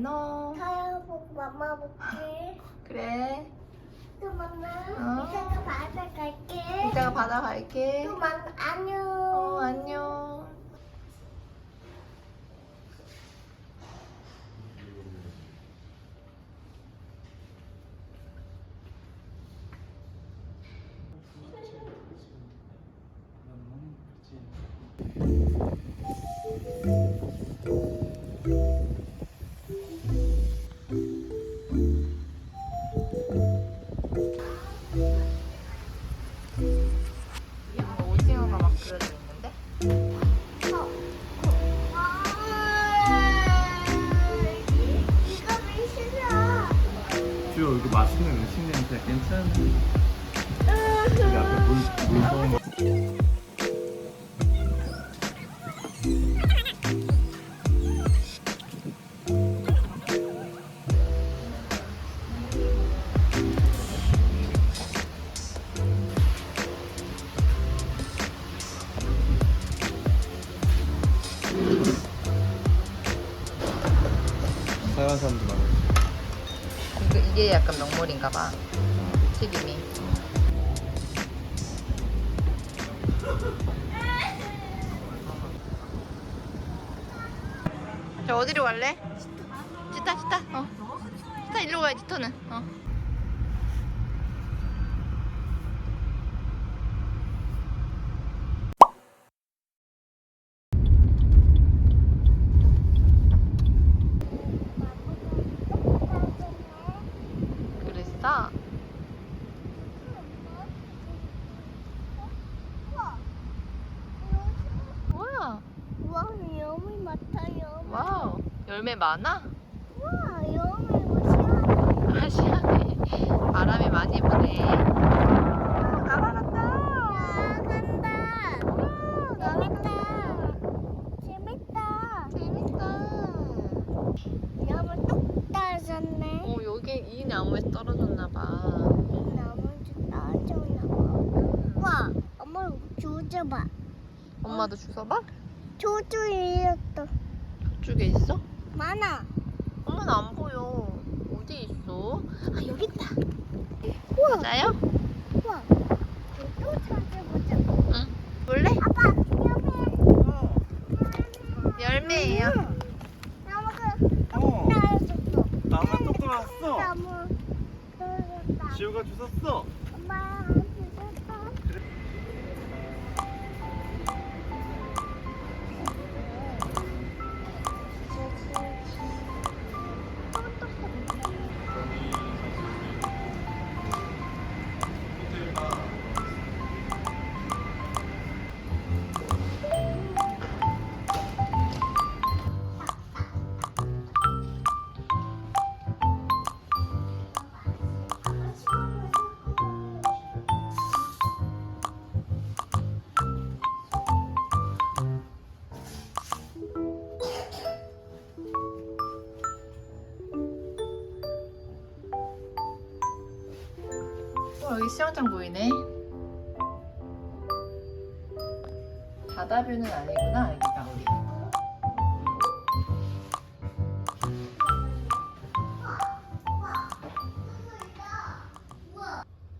만나. 사연 보고 맘마 볼게. 그래. 또 만나. 어. 이따가 바다 갈게. 이따가 바다 갈게. 또 만나. 안녕. 어, 안녕. 음. 사람 사람들 많아 이거, 이게 약간 명물인가 봐. 튀김이. 저 어디로 갈래? 치타 치타 어 치타 일로 가야지 토는 어 그랬어? 뭐야 와, 여미 맡아요. 와우 열매 많아? 와, 여미 뭐 아 시원해 바람이 많이 부네 날아간다 야, 간다. 재밌다. 재밌다. 재밌다 나무 뚝 떨어졌네. 어 여기 이 나무에 떨어졌나 봐 이 나무도 떨어졌나 봐. 와, 엄마 조져봐. 엄마도 주워봐 조조 이었다. 저쪽에 있어? 많아. 엄마는 안 보여 어디 있어? 아 여기 있다 우와, 맞아요? 우와. 또 찾아보자. 응 볼래? 아빠, 여기. 열매예요 나무가 어. 나무에 또 떨어졌어 나무 떨어졌다. 지우가 주웠어 어, 여기 수영장 보이네. 바다뷰는 아니구나, 여기가 우리.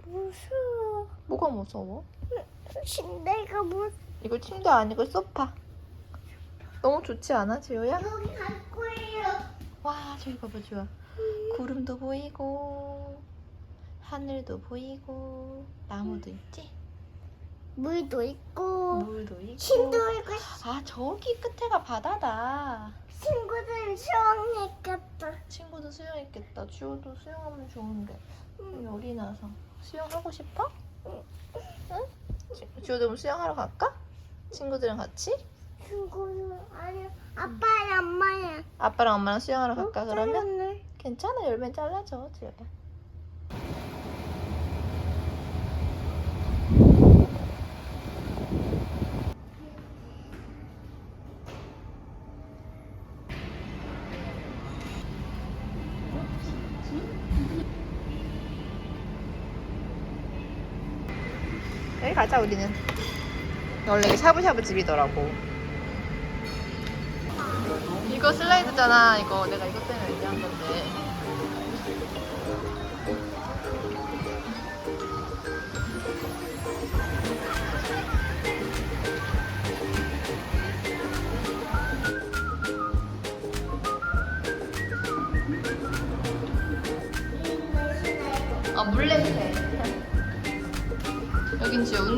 무서워. 뭐가 무서워? 침대가 무 이거 침대 아니고 소파. 너무 좋지 않아, 지호야? 여기 갈 거예요. 와, 저기 봐봐, 지호야. 구름도 보이고, 하늘도 보이고, 나무도 있지? 물도 있고 물도 있고. 침도 있고 아, 저기 끝에가 바다다. 친구들 수영했겠다. 친구도 수영했겠다. 지호도 수영하면 좋은데. 열이 나서. 수영하고 싶어? 응? 지- 그럼 수영하러 갈까? 친구들이랑 같이? 친구들 아니 아빠야 엄마야. 아빠랑 엄마랑 수영하러 갈까 어, 그러면? 괜찮아 열면 잘라줘 지호야. 여기 가자 우리는. 원래 샤브샤브 집이더라고. 이거 슬라이드잖아. 이거 내가 이것 때문에 얘기한 건데.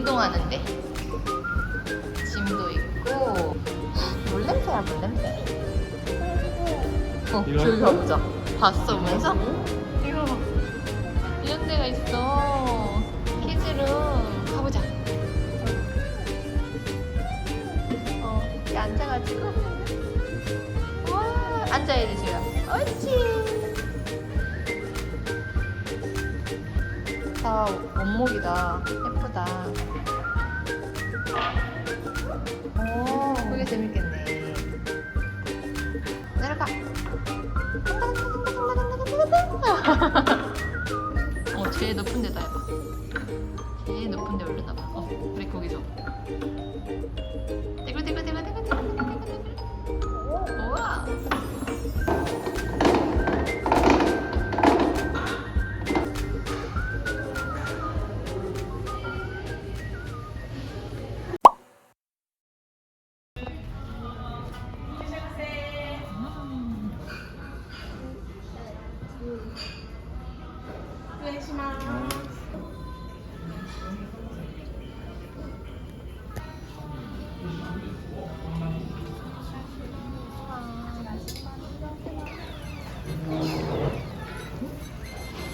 운동하는데. 짐도 있고. 물냄새야, 물냄새. 어, 이런 저기 거? 가보자. 봤어, 오면서? 이거 봐. 이런 데가 있어. 키즈룸. 가보자. 어, 여기 앉아가지고. 와, 앉아야 돼, 지금. 옳지. 다 원목이다. 예쁘다. 오, 그게 재밌겠네. 내려가. 어, 제일 높은 데다 해봐. 제일 높은 데 올려놔봐. 어, 우리 거기서.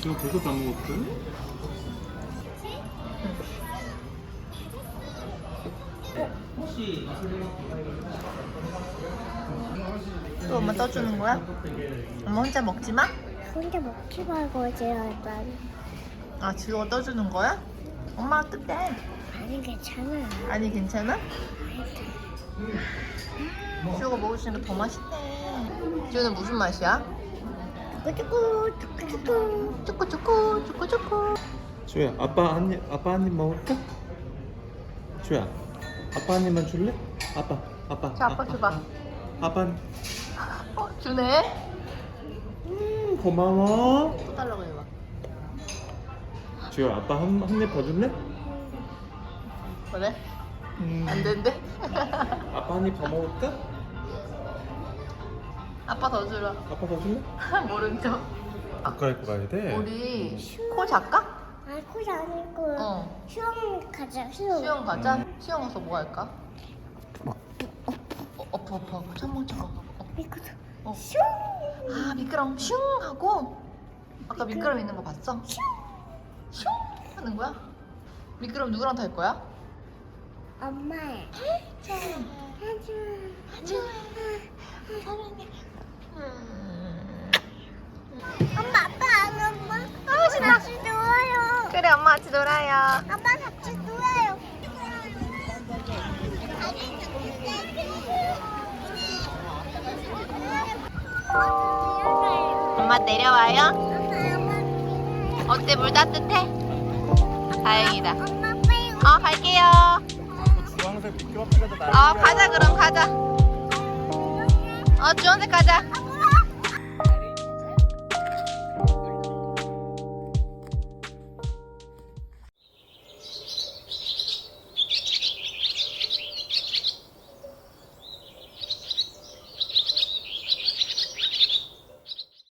지금 벌써 다 먹었어요? 또 엄마 떠주는 거야? 엄마 혼자 먹지 마? 혼자 먹지 말고 제발. 아, 지호가 떠주는 거야? 엄마 어떡해? 아니 괜찮아. 아니, 괜찮아? 지호가 먹으시니까 더 맛있네. 지호는 무슨 맛이야? 쭈꾸쭈꾸 쭈꾸쭈꾸. 초코초코, 초코초코. 주야 아빠 한입 아빠 한 입 먹을까? 주야 아빠 한 입만 줄래? 아빠 아빠 자, 아빠 줘봐. 아빠 한- 어, 주네? 음, 고마워 또 달라고 해봐. 주야 아빠 한 한 입 더 줄래? 그래? 음, 안 된대? 아빠 한 입 더 먹을까? 아빠 더 주라. 아빠 더 줄래? 모른 척. 가까이 가야 돼 우리 코 작가? 아 코지 아니고. 어. 수영 가자 수영. 수영 가자. 수영 가서 뭐 할까? 어, 엎어, 엎어. 천멍 천멍. 어, 이거 어. 슝. 아, 미끄럼 슝 하고. 아까 미끄럼 있는 거 봤어? 슝! 슝! 하는 거야? 미끄럼 누구랑 탈 거야? 엄마. 자, 하자. 하자. 사랑해. 음. 엄마 아빠 안 엄마. 아 신나. 같이 놀아요. 그래, 엄마 같이 놀아요. 아빠 같이 놀아요. 엄마 내려와요? 어때, 물 따뜻해? 다행이다. 엄마 빼요. 어, 갈게요. 주황색 미끄럼틀에도 어, 가자, 그럼 가자. 어, 주원색 가자. 아빠